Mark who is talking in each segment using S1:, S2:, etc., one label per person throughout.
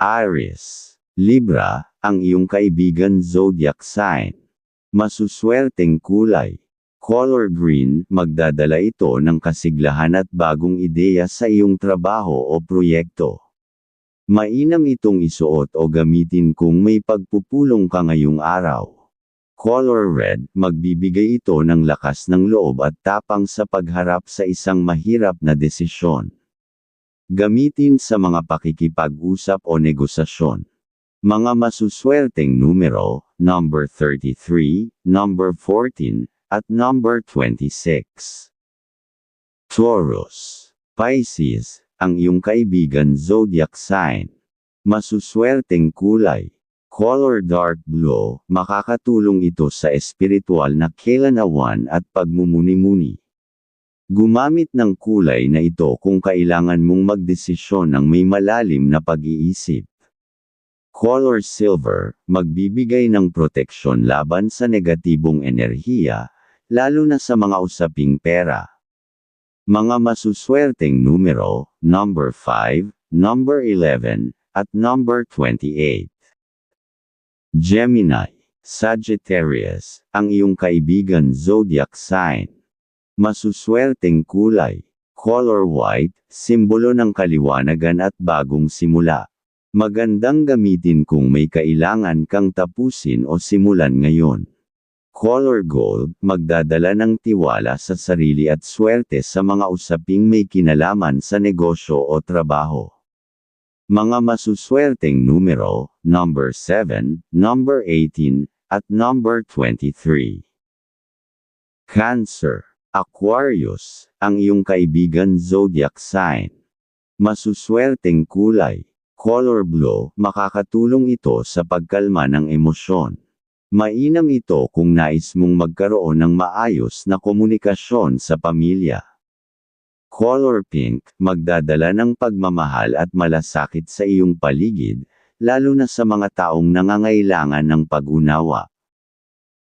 S1: Aries, Libra, ang iyong kaibigan zodiac sign. Masuswerteng kulay. Color green, magdadala ito ng kasiglahan at bagong ideya sa iyong trabaho o proyekto. Mainam itong isuot o gamitin kung may pagpupulong ka ngayong araw. Color red, magbibigay ito ng lakas ng loob at tapang sa pagharap sa isang mahirap na desisyon. Gamitin sa mga pakikipag-usap o negosasyon. Mga masuswerteng numero, number 33, number 14, at number 26. Taurus, Pisces, ang iyong kaibigan zodiac sign. Masuswerteng kulay. Color dark blue, makakatulong ito sa espiritual na kailanawan at pagmumuni-muni. Gumamit ng kulay na ito kung kailangan mong magdesisyon ng may malalim na pag-iisip. Color silver, magbibigay ng proteksyon laban sa negatibong enerhiya, lalo na sa mga usaping pera. Mga masuswerteng numero, number 5, number 11, at number 28. Gemini, Sagittarius, ang iyong kaibigan zodiac sign. Masuswerteng kulay, color white, simbolo ng kaliwanagan at bagong simula. Magandang gamitin kung may kailangan kang tapusin o simulan ngayon. Color Gold, magdadala ng tiwala sa sarili at swerte sa mga usaping may kinalaman sa negosyo o trabaho. Mga masuswerteng numero, number 7, number 18, at number 23. Cancer, Aquarius, ang iyong kaibigan zodiac sign. Masuswerteng kulay, color blue, makakatulong ito sa pagkalma ng emosyon. Mainam ito kung nais mong magkaroon ng maayos na komunikasyon sa pamilya. Color pink, magdadala ng pagmamahal at malasakit sa iyong paligid, lalo na sa mga taong nangangailangan ng pag-unawa.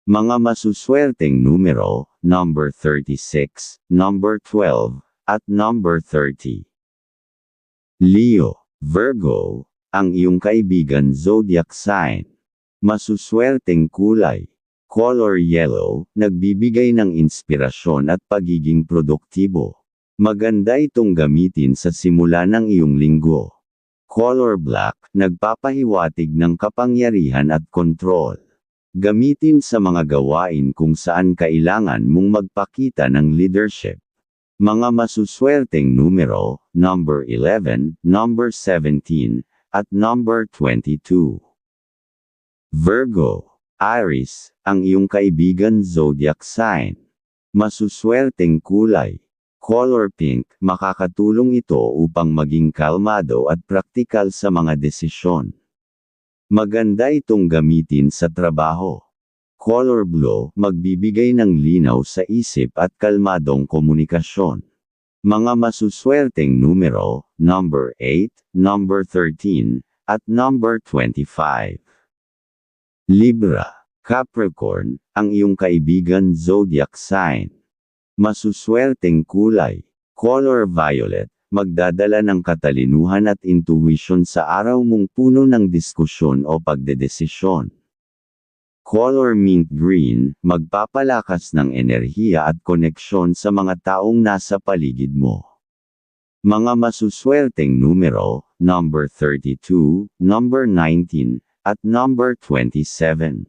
S1: Mga masuswerteng numero, number 36, number 12, at number 30. Leo Virgo, ang iyong kaibigan zodiac sign. Masuswerteng kulay. Color yellow, nagbibigay ng inspirasyon at pagiging produktibo. Maganda itong gamitin sa simula ng iyong linggo. Color black, nagpapahiwatig ng kapangyarihan at kontrol. Gamitin sa mga gawain kung saan kailangan mong magpakita ng leadership. Mga masuswerteng numero, number 11, number 17, at number 22. Virgo, Aries, ang iyong kaibigan zodiac sign. Masuswerteng kulay. Color pink, makakatulong ito upang maging kalmado at praktikal sa mga desisyon. Maganda itong gamitin sa trabaho. Color blue, magbibigay ng linaw sa isip at kalmadong komunikasyon. Mga masuswerteng numero, number 8, number 13, at number 25. Libra, Capricorn, ang iyong kaibigan zodiac sign. Masuswerteng kulay, color violet, magdadala ng katalinuhan at intuition sa araw mong puno ng diskusyon o pagdedesisyon. Color mint green, magpapalakas ng enerhiya at koneksyon sa mga taong nasa paligid mo. Mga masuswerteng numero, number 32, number 19, at number 27.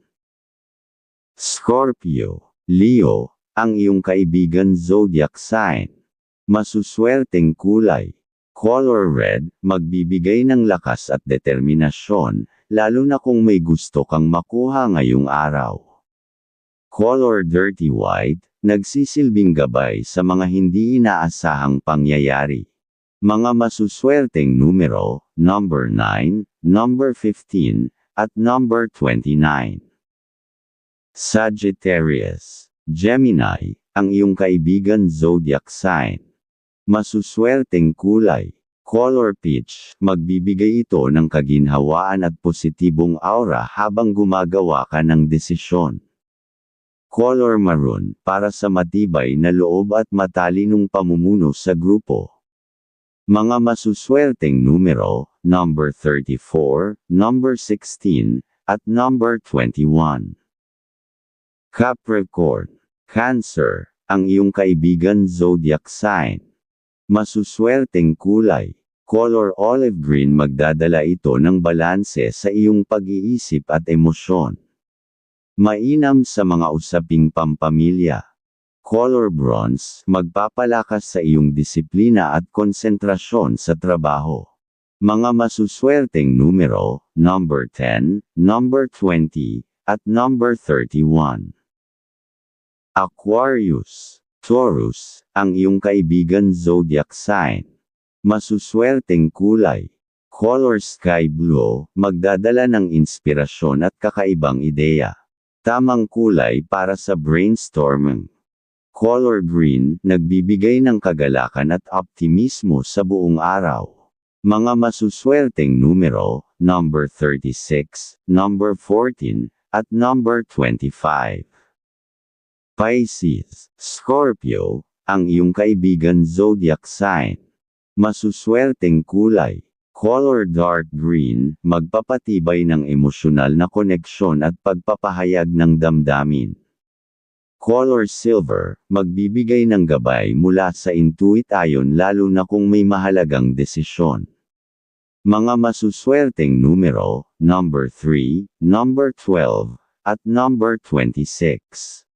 S1: Scorpio, Leo, ang iyong kaibigan zodiac sign. Masuswerteng kulay. Color red, magbibigay ng lakas at determinasyon, lalo na kung may gusto kang makuha ngayong araw. Color Dirty White, nagsisilbing gabay sa mga hindi inaasahang pangyayari. Mga masuswerteng numero, number 9, number 15, at number 29. Sagittarius, Gemini, ang iyong kaibigan zodiac sign. Masuswerteng kulay, Color Peach, magbibigay ito ng kaginhawaan at positibong aura habang gumagawa ka ng desisyon. Color Maroon, para sa matibay na loob at matalinong pamumuno sa grupo. Mga masuswerteng numero, number 34, number 16, at number 21. Capricorn, Cancer, ang iyong kaibigan zodiac sign. Masuswerteng kulay, color olive green magdadala ito ng balanse sa iyong pag-iisip at emosyon. Mainam sa mga usaping pampamilya. Color bronze, magpapalakas sa iyong disiplina at konsentrasyon sa trabaho. Mga masuswerteng numero, number 10, number 20, at number 31. Aquarius, Taurus, ang iyong kaibigan zodiac sign. Masuswerteng kulay. Color sky blue, magdadala ng inspirasyon at kakaibang ideya. Tamang kulay para sa brainstorming. Color green, nagbibigay ng kagalakan at optimismo sa buong araw. Mga masuswerteng numero, number 36, number 14, at number 25. Pisces, Scorpio, ang iyong kaibigan zodiac sign. Masuswerteng kulay. Color dark green, magpapatibay ng emosyonal na koneksyon at pagpapahayag ng damdamin. Color silver, magbibigay ng gabay mula sa intuit ayon lalo na kung may mahalagang desisyon. Mga masuswerteng numero, number 3, number 12, at number 26.